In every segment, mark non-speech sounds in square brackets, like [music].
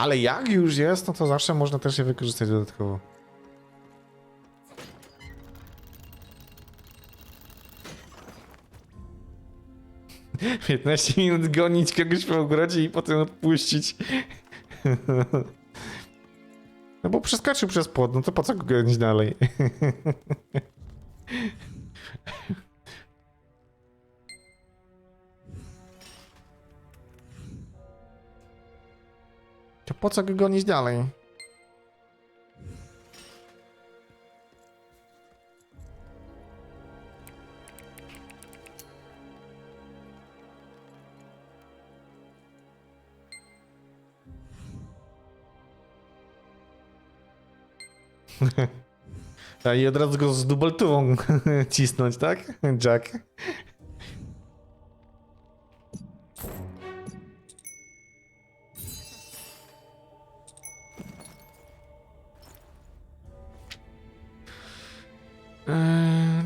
Ale jak już jest, no to zawsze można też je wykorzystać dodatkowo. [laughs] Piętnaście minut gonić kogoś po ogrodzie i potem odpuścić. [laughs] No bo przeskoczył przez płot, no to po co go gonić dalej? [laughs] po co go gonić dalej? [laughs] I od razu go z dubeltową [laughs] cisnąć, tak? Jack.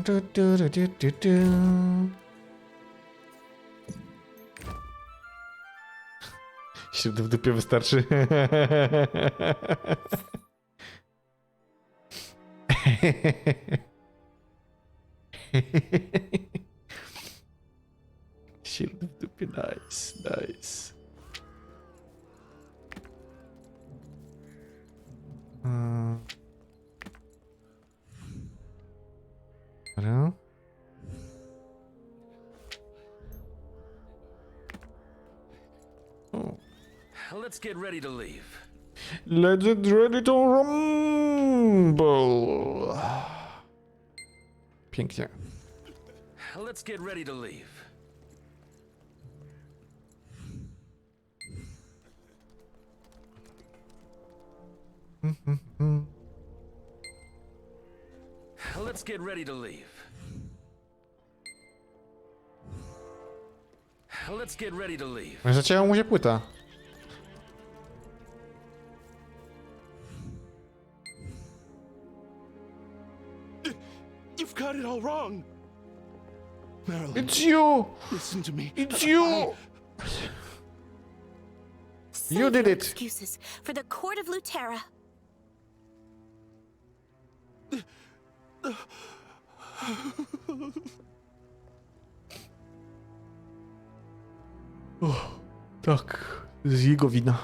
Eee, du, du, du, du, get ready to leave. Let's get ready to rumble. Pięknie. Let's get ready to leave. Let's get ready to leave. Let's get ready to leave. Zacięła mu się płyta. It all wrong. Marilyn, It's you! listen to me. It's you! You did it. Excuses for the court of Lutera. Tak, to jest jego wina.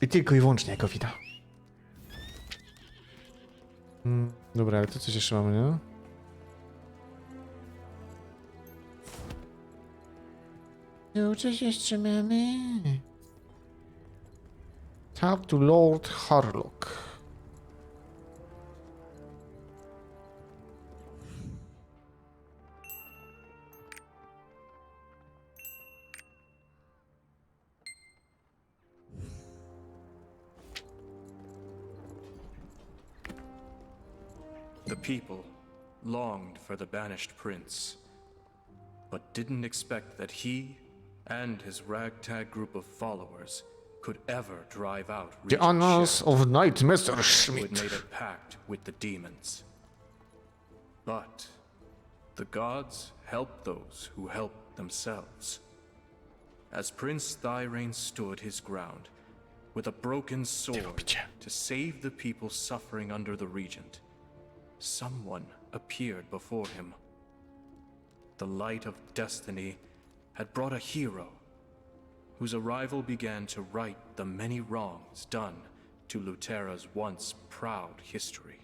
I tylko i wyłącznie jego wina. Mm, dobra, ale to coś jeszcze mamy, nie? No, coś jeszcze mamy. Talk to Lord Harlock. People longed for the banished prince, but didn't expect that he and his ragtag group of followers could ever drive out The Shem, of Knight Mr. who Schmidt. made a pact with the demons. But the gods help those who help themselves. As Prince Thyrain stood his ground, with a broken sword to save the people suffering under the regent, someone appeared before him. The light of destiny had brought a hero whose arrival began to right the many wrongs done to Lutera's once proud history.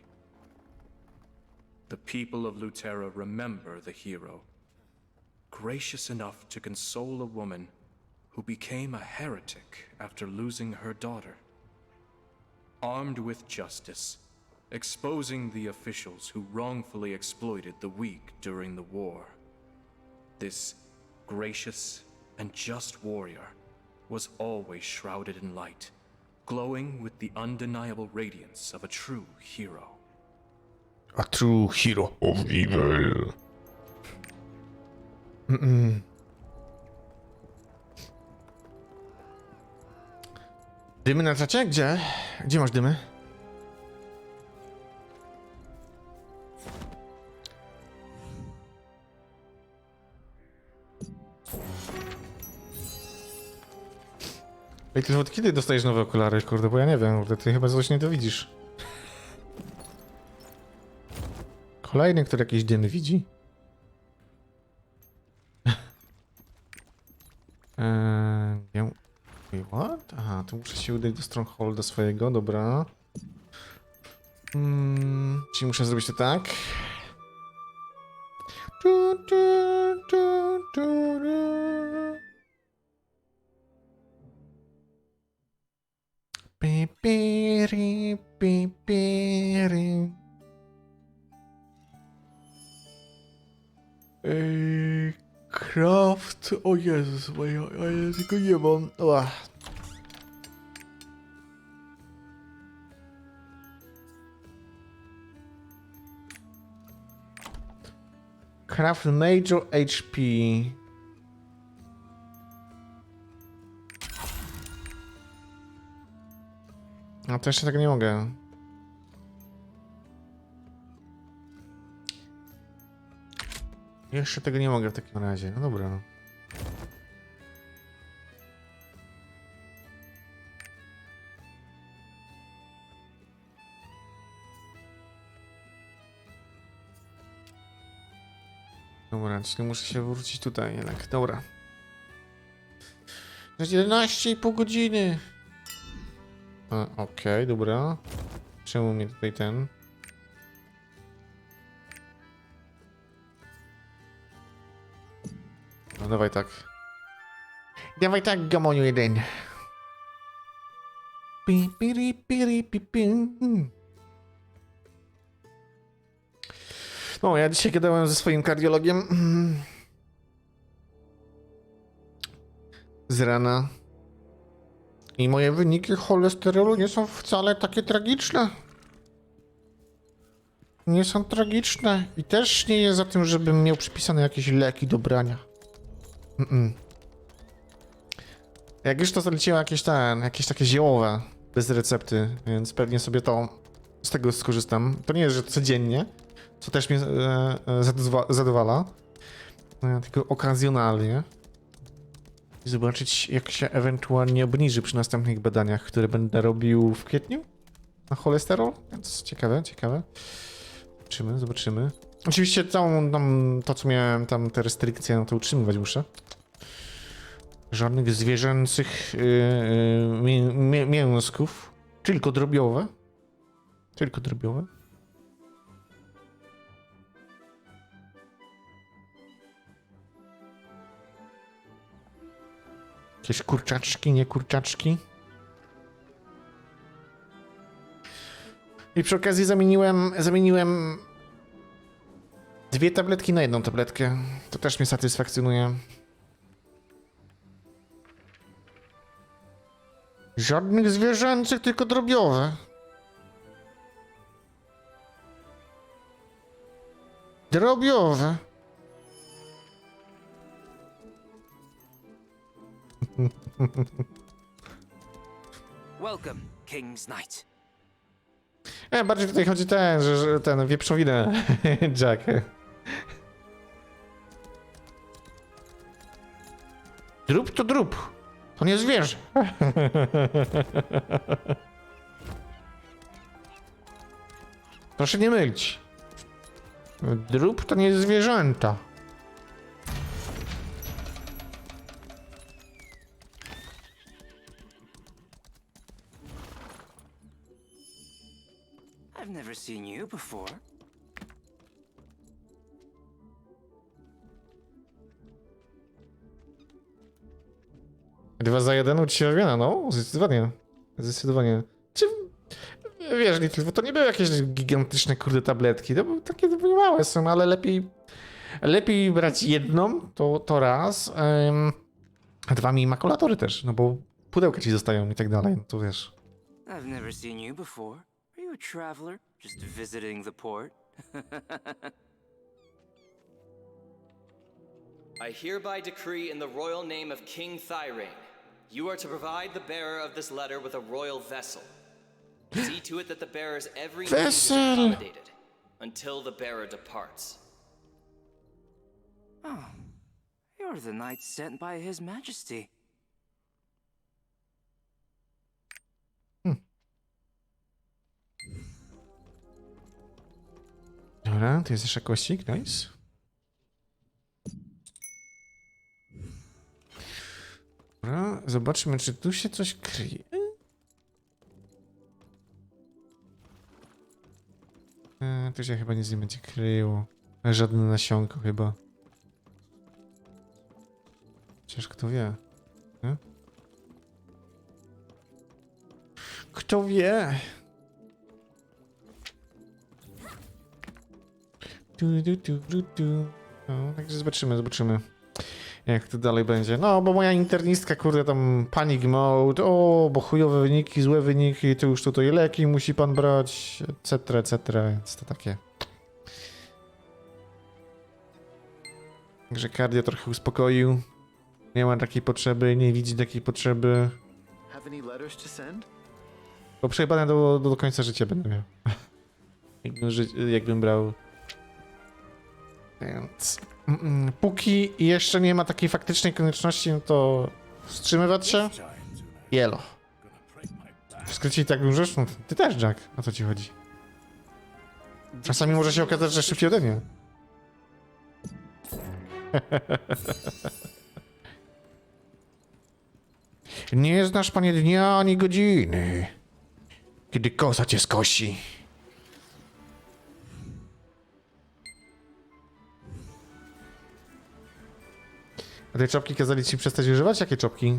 The people of Lutera remember the hero, gracious enough to console a woman who became a heretic after losing her daughter. Armed with justice, exposing the officials who wrongfully exploited the weak during the war. This gracious and just warrior was always shrouded in light, glowing with the undeniable radiance of a true hero. A true hero of evil. Mm-mm. Dymy na czacie? Gdzie? Gdzie masz dymy? Ej, ty od kiedy dostajesz nowe okulary, kurde, bo ja nie wiem, kurde, ty chyba coś nie dowidzisz. Kolejny, który jakiś dzień widzi. [laughs] Eee, nie... Wait, what? Aha, tu muszę się udać do Strongholda swojego, dobra. Mm, czyli muszę zrobić to tak. Tu, tu, tu, tu, tu. Ej, Craft, o Jezus, moja, ja tego nie mam. Ła. Craft Major HP. No to jeszcze tego nie mogę. Jeszcze tego nie mogę w takim razie. No dobra. Dobra, czyli muszę się wrócić tutaj jednak. Dobra. To jest 11,5 godziny. Okej, dobra. Czemu mnie tutaj ten... No dawaj tak. Dawaj tak, gamoniu jeden. Pi, piri, piri, pi, pi. No, ja dzisiaj gadałem ze swoim kardiologiem. mm, Z rana. I moje wyniki cholesterolu nie są wcale takie tragiczne. Nie są tragiczne. I też nie jest za tym, żebym miał przypisane jakieś leki do brania. Mm-mm. Jak już to zaleciło jakieś ten, jakieś takie ziołowe, bez recepty, więc pewnie sobie to z tego skorzystam. To nie jest, że codziennie, co też mnie e, e, zadowala e, tylko okazjonalnie. I zobaczyć, jak się ewentualnie obniży przy następnych badaniach, które będę robił w kwietniu na cholesterol. Więc ciekawe, ciekawe. Zobaczymy, zobaczymy. Oczywiście całą tam, to co miałem tam, te restrykcje, no to utrzymywać muszę. Żadnych zwierzęcych yy, yy, mię, mię, mięsków. Tylko drobiowe. Tylko drobiowe. Jakieś kurczaczki, nie kurczaczki. I przy okazji zamieniłem, zamieniłem dwie tabletki na jedną tabletkę. To też mnie satysfakcjonuje. Żadnych zwierzęcych, tylko drobiowe. Drobiowe. Welcome, King's Knight. E, bardziej tutaj chodzi ten, że, że ten wieprzowinę [laughs] Jack. Drób to drób. To nie zwierzę. Proszę nie mylić. Drób to nie zwierzęta. Before. Dwa za jeden uczciwa wiana, no, zdecydowanie. Zdecydowanie. Czy, wiesz, Little, to nie były jakieś gigantyczne, kurde, tabletki, to były takie małe są, ale lepiej, lepiej brać jedną, to, to raz, ym, a dwa mi makulatory też, no bo pudełka ci zostają i tak dalej, no to wiesz. I've never seen you before. Are you a traveler? Just visiting the port? [laughs] I hereby decree in the royal name of King Thyrane, you are to provide the bearer of this letter with a royal vessel. See to it that the bearer's every need is Vessel. accommodated until the bearer departs. Oh, you're the knight sent by His Majesty. Dobra, to jest jeszcze kościk, nice. Dobra, zobaczmy, czy tu się coś kryje. E, tu się chyba nic nie będzie kryło. Żadne nasionko chyba. Chociaż kto wie. Nie? Kto wie? Tu, tu, tu, tu, tu. No, także zobaczymy, zobaczymy. Jak to dalej będzie. No, bo moja internistka, kurde, tam panic mode, o, bo chujowe wyniki, złe wyniki, to już tutaj leki musi pan brać, etc., etc., więc to takie. Także kardio trochę uspokoił. Nie ma takiej potrzeby, nie widzi takiej potrzeby. Bo przejebane do, do, do końca życia będę miał. [laughs] jakbym, ży, jakbym brał. Więc. mm, Póki jeszcze nie ma takiej faktycznej konieczności, no to wstrzymywać się. Jelo. W skrócie i tak bym no ty też, Jack. O co ci chodzi? Czasami może się okazać, że szybciej ode mnie. [laughs] Nie znasz, panie, dnia ani godziny, kiedy koza cię skosi. A tej czopki kazali ci przestać używać? Jakie czopki?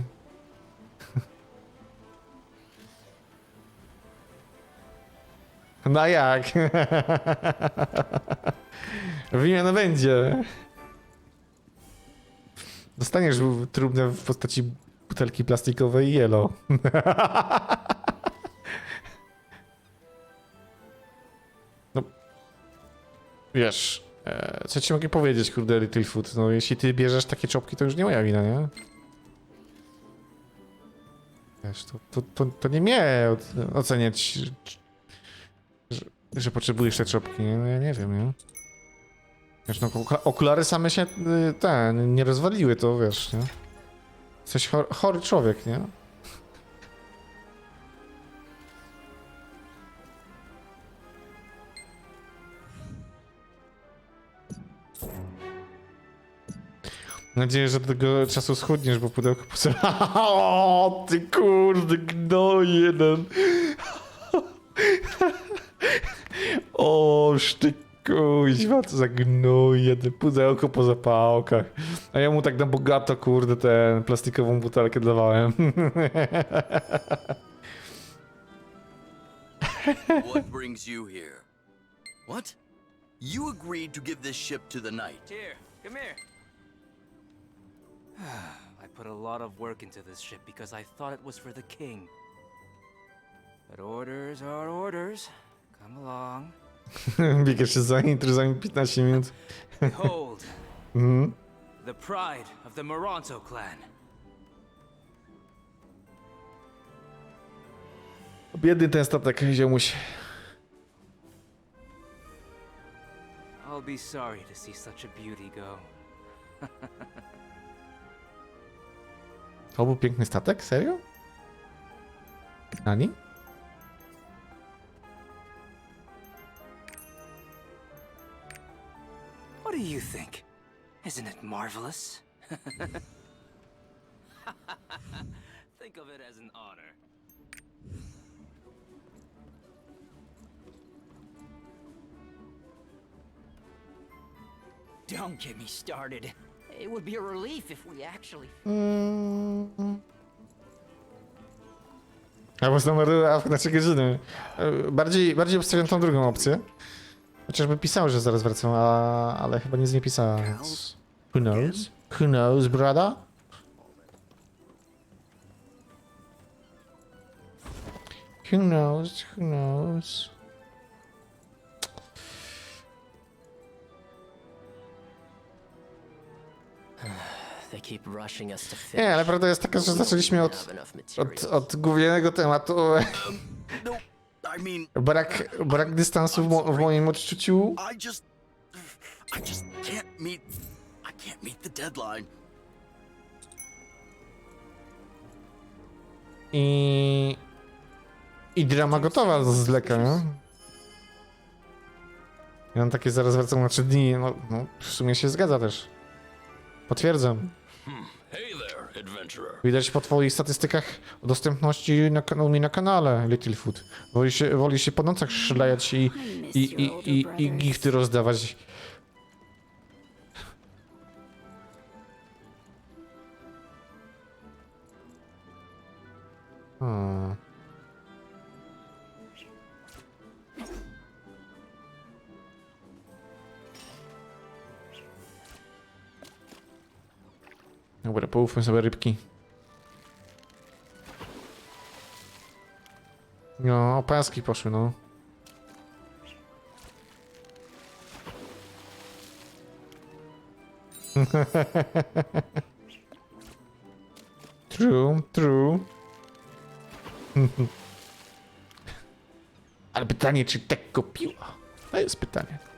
No jak? Wymiana będzie. Dostaniesz trumnę w postaci butelki plastikowej i yellow. no. Wiesz, co ci mogę powiedzieć, kurde, Littlefoot? No, jeśli ty bierzesz takie czopki, to już nie moja wina, nie? Wiesz, to, to, to, to nie mnie oc- oceniać, że, że, potrzebujesz te czopki, nie? No, ja nie wiem, nie? Wiesz, no, okula- okulary same się, y, ten, nie rozwaliły, to wiesz, nie? Jesteś chor chory człowiek, nie? Mam nadzieję, że do tego czasu schudniesz, bo pudełko puste. [laughs] O, ty kurde, gnoj jeden. [laughs] Oż ty kuźwa, co za gnój, jeden pudełko po zapałkach. A ja mu tak na bogato, kurde, tę plastikową butelkę dawałem. [laughs] what brings you here? What? You agreed to give this ship to the knight. Here, come here. [sighs] I put a lot of work into this ship because I thought it was for the king. But orders are orders. Come along. Biegasz się za nim, za nim 15 minut. Behold, [laughs] Mhm. the pride of the Moronto clan. Biedny ten statek, ziomuś. I'll be sorry to see such a beauty go. [laughs] To był piękny statek? Serio? Nani? What do you think? Isn't it marvelous? [laughs] think of it as an honor. Don't get me started. It would be a relief if we actually. Albo znowu a na 3 godziny. E, Bardziej, bardziej obstawiam tą drugą opcję. Chociażby pisał, że zaraz wracam, a, ale chyba nic nie pisała, więc... Who knows? Who knows, brother? Who knows? Who knows? Nie, ale prawda jest taka, że zaczęliśmy od, od, od głównego tematu. No, Brak, brak dystansu w, mo w moim odczuciu. I... I drama gotowa z leka, nie? Ja mam takie zaraz wracam na 3 dni, no, no w sumie się zgadza też. Potwierdzam. Hey there, adventurer. Widać po twoich statystykach o dostępności na, u mnie na kanale Littlefoot. Woli się, woli się po nocach szlajać i, i, i, i, i gifty rozdawać. Hmm. Dobra, połówmy sobie rybki. No, opaski poszły, no. [laughs] true, true. [laughs] Ale pytanie, czy tak kupiła? To jest pytanie.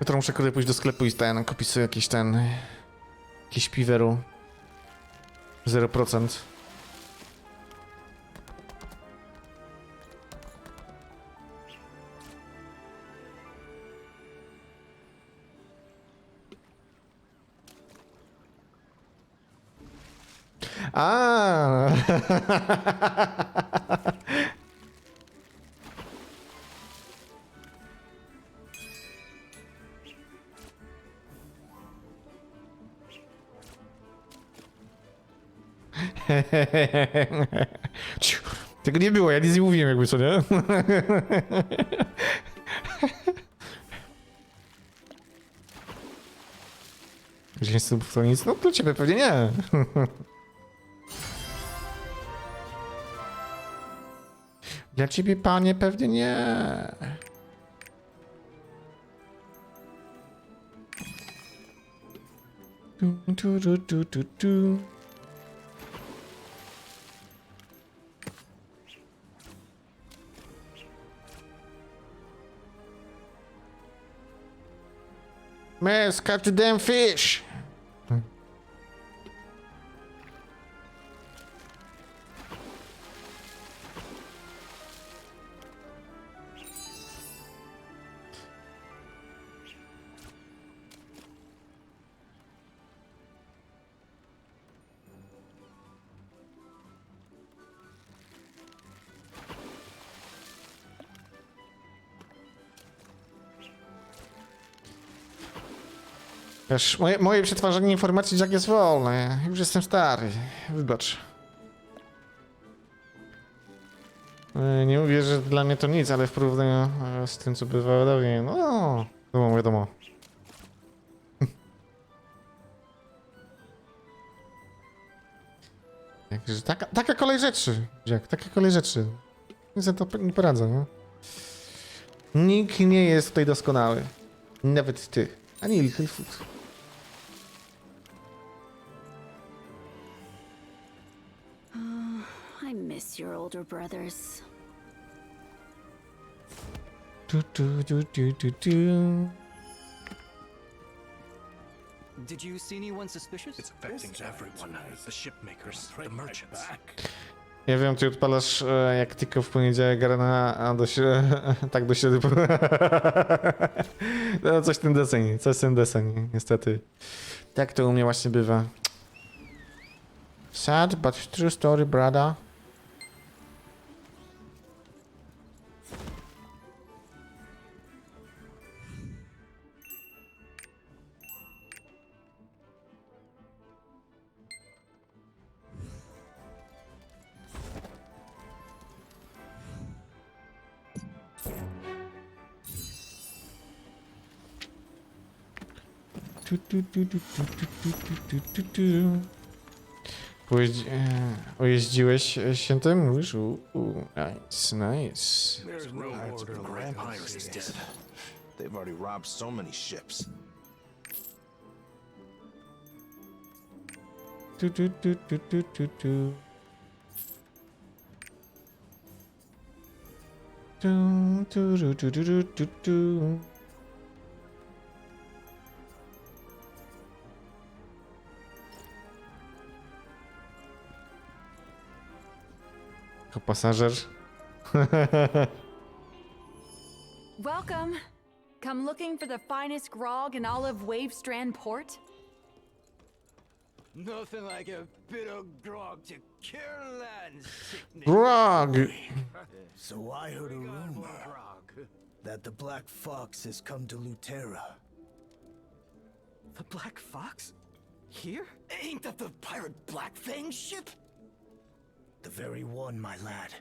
Jutro muszę kurde pójść do sklepu i ten, kupić sobie jakiś ten... Jakiś piweru. 0%. A. [laughs] [laughs] Tego nie było, ja nic nie mówiłem jakby co, nie? Dziesięć subów to nic? No dla ciebie pewnie nie. [laughs] Dla ciebie, panie, pewnie nie. Tu, tu, tu, tu, tu, Miss, catch damn fish. Wiesz, moje, moje przetwarzanie informacji Jack jest wolne. Już jestem stary. Wybacz. E, Nie mówię, że dla mnie to nic, ale w porównaniu e, z tym, co bywało dawniej, no, wiadomo, wiadomo. Także taka, taka kolej rzeczy, Jack, taka kolej rzeczy. Nic za to nie poradzę, no. Nikt nie jest tutaj doskonały. Nawet ty. Ani Littlefoot. Older brothers. Du, du, du, du, du, du. Did you see anyone suspicious? It's affecting everyone. The shipmakers, the merchants. Ja wiem, ty odpalasz e, jak tylko w poniedziałek rana, a do środy, [laughs] tak do środy. po- [laughs] no, coś ten deseń, coś ten deseń, niestety. Tak to u mnie właśnie bywa. Sad, but true story, brother. Pojeździ... Ojeździłeś e, się tym? Mówisz? U, u, nice, nice. No. They've already robbed so many ships. Tu, tu, tu, tu, tu, tu, tu. Tu, tu, tu, tu, tu, tu, tu, Jako pasażer Welcome. Come looking for the finest grog in all of Wavestrand Port? Nothing like a bit of grog to cure land sickness. Grog! So I heard a rumor that the Black Fox has come to Lutera. The Black Fox? Here? Ain't that the pirate Black Fang ship? The very one, my lad.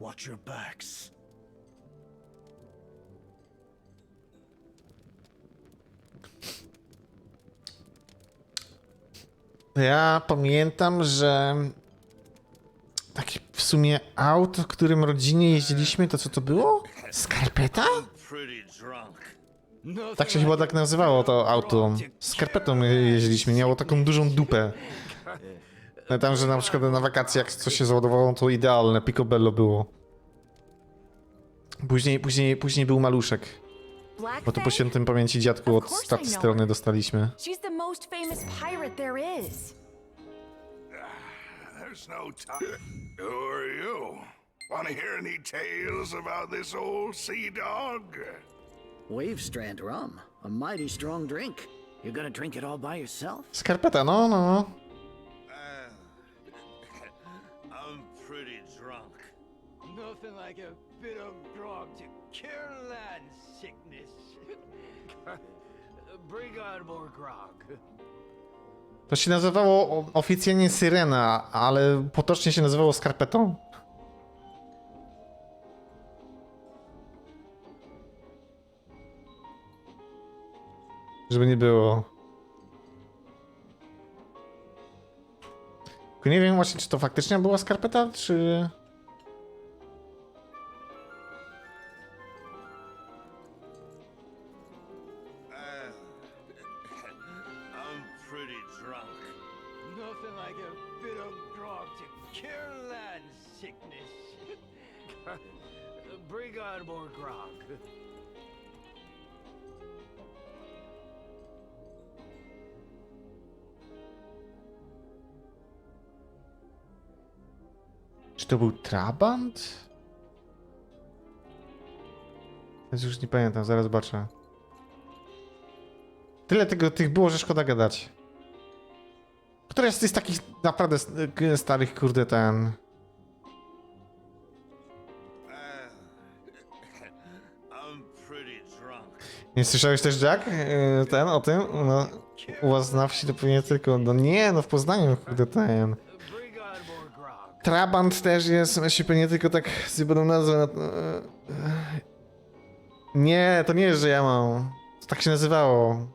Watch your backs. Ja pamiętam, że taki w sumie auto, którym rodzinie jeździliśmy, to co to było? Skarpeta? Tak się chyba tak nazywało to auto. Skarpetą jeździliśmy, miało taką dużą dupę. Tam, że na przykład na wakacjach jak coś się załadowało, to idealne, picobello było. Później, później, później był maluszek, bo to po świętym pamięci dziadku od course I taty know strony dostaliśmy. She's the most famous pirate there is. There's no time. Who are you? Want to hear any tales about this old sea dog? Wavestrand rum. A mighty strong drink. You're gonna drink it all by yourself? Skarpeta, no, no. Pretty drunk. Nothing like a bit of grog to cure land sickness. [laughs] Bring on more grog. To się nazywało oficjalnie Syrena, ale potocznie się nazywało Skarpetą. Żeby nie było. Tylko nie wiem właśnie, czy to faktycznie była skarpeta, czy... Czy to był Trabant? Więc już nie pamiętam, zaraz zobaczę. Tyle tego, tych było, że szkoda gadać. Któraś z tych takich naprawdę starych, kurde, ten... Nie słyszałeś też, Jack? Yy, Ten, o tym? No, u was na wsi to pewnie tylko... No nie, no w Poznaniu, kurde, ten... Trabant też jest, myślę pewnie tylko tak zjebaną nazwę. na- e, Nie, to nie jest, że ja mam. To tak się nazywało.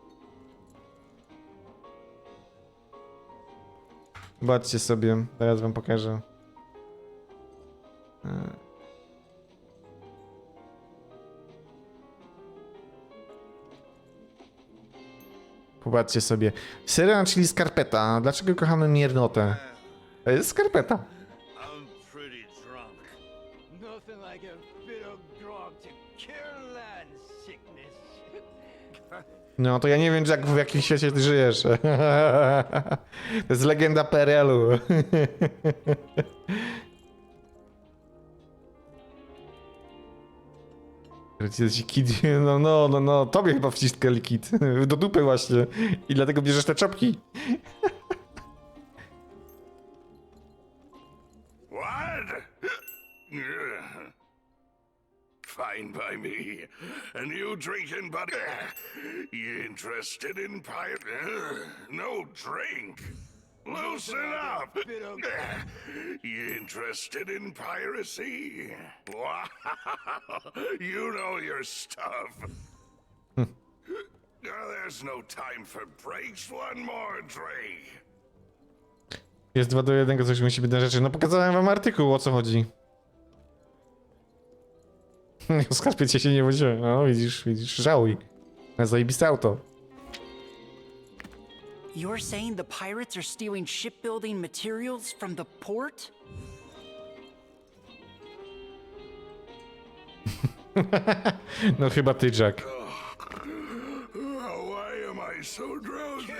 Zobaczcie sobie, teraz wam pokażę. E. Popatrzcie sobie. Syrena, czyli skarpeta. Dlaczego kochamy miernotę? To jest skarpeta. No to ja nie wiem, Jack, w jakim świecie ty żyjesz. [laughs] To jest legenda PRL-u. [laughs] No, no, no, no, tobie chyba wciskali kit. Do dupy właśnie. I dlatego bierzesz te czopki. And you drinking, buddy? [laughs] You interested in pirate? [sighs] No drink. Loosen up. [laughs] You interested in piracy? Wow. [laughs] You know your stuff. There's no time for breaks. One more drink. Jest 2 do 1, coś musi być na rzeczy. No pokazałem wam artykuł, o co chodzi. [laughs] O skarpiecie się nie wodziłem. No widzisz, widzisz, żałuj. Na zajebiste auto. You're saying the pirates are stealing shipbuilding materials from the port? [laughs] No chyba ty, Jack. Oh, why am I so drowsy?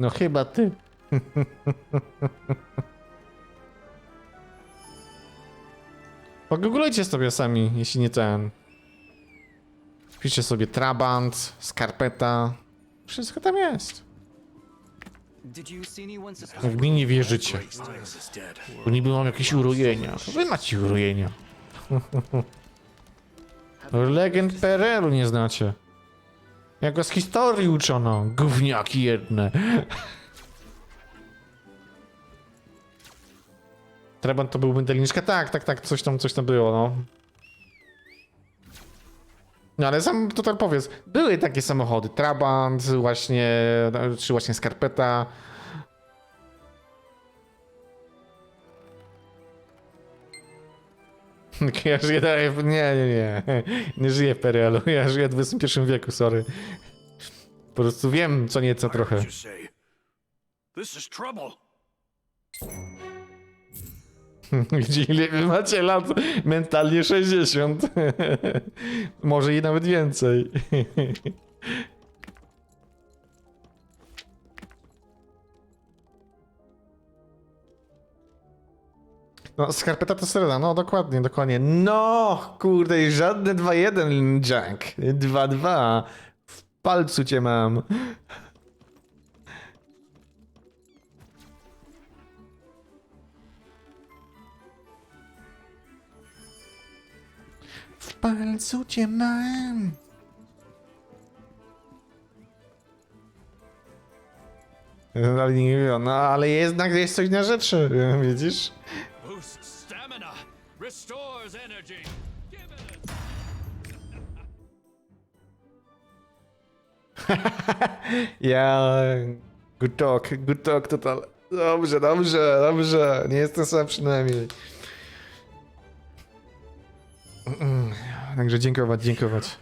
No chyba ty. [laughs] Pogooglujcie sobie sami, jeśli nie ten. Piszcie sobie Trabant, Skarpeta. Wszystko tam jest. Jak mi nie wierzycie. Bo niby mam jakieś urojenia. Wy macie urojenia. [laughs] Legend PRL-u nie znacie. Jak go z historii uczono. Gówniaki jedne. [laughs] Trabant to był mydelniczka? Tak, tak, tak, coś tam, coś tam było, no. No ale sam tutaj powiedz, były takie samochody, Trabant, właśnie, czy właśnie Skarpeta. [laughs] Ja żyję dalej, nie, nie, nie, [laughs] nie żyję w PRL-u, ja żyję w XXI wieku, sorry. Po prostu wiem co nieco trochę. This is trouble. [laughs] Gdzie ile wy macie lat? Mentalnie 60. [laughs] Może i nawet więcej. [laughs] No, skarpeta to syrena, no dokładnie, dokładnie. No, kurde, żadne 2-1, Jack. 2-2. W palcu cię mam. Palcu cię mam. No, Ale nie wiem, no ale jednak jest coś na rzeczy, [laughs] widzisz? [laughs] Ja... Good talk, good talk total. Dobrze, dobrze, dobrze. Nie jestem sam przynajmniej. Mm, Także dziękować, dziękować.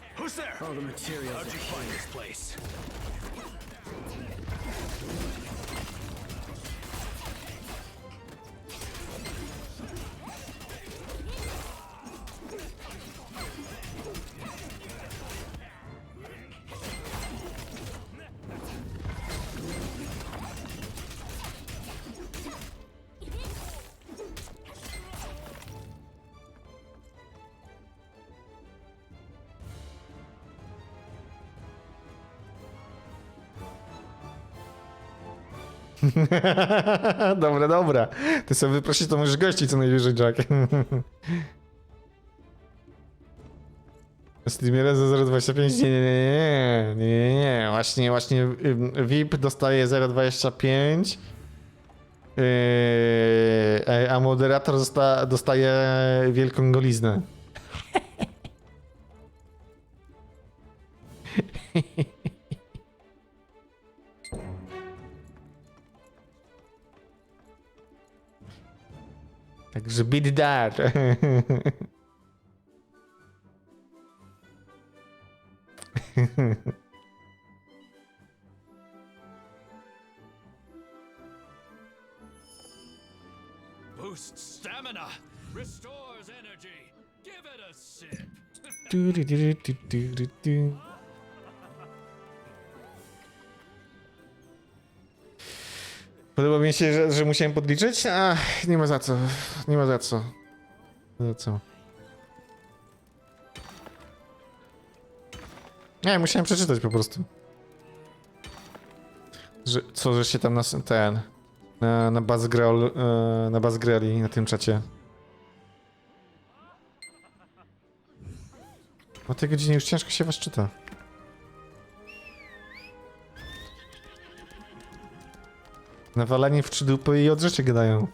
[laughs] dobra, dobra. Ty sobie wyprosić, to możesz gości co najwyżej, Jack. [laughs] Streamer za 0,25? Nie, nie, nie, nie, nie, nie, nie. Właśnie, właśnie VIP dostaje 0,25. Yy, a moderator zosta, dostaje wielką goliznę. [laughs] beat that. Boosts stamina, restores energy. Give it a sip. Du, du, du, du, du, du, du. Podoba mi się, że, że musiałem podliczyć? Ach, nie ma za co. Nie ma za co. Za co. Nie, musiałem przeczytać po prostu. Że, co, że się tam na ten. Na, na Buzzgrol, e, na Buzzgreli na tym czacie. O tej godzinie już ciężko się was czyta. Nawalanie w trzy dupy i od rzeczy gadają.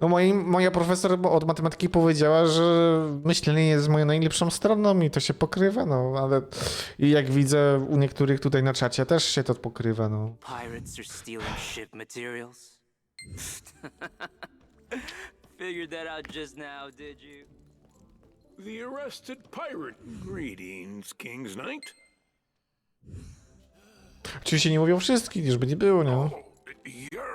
No moi, moja profesor od matematyki powiedziała, że myślenie jest moją najlepszą stroną i to się pokrywa, no ale i jak widzę u niektórych tutaj na czacie też się to pokrywa, no. Pirates are stealing ship materials? [laughs] Figured that out just now, did you? The arrested pirate. Greetings, King's Knight. Oczywiście nie mówią wszystkich, żeby nie było, no. Oh, you're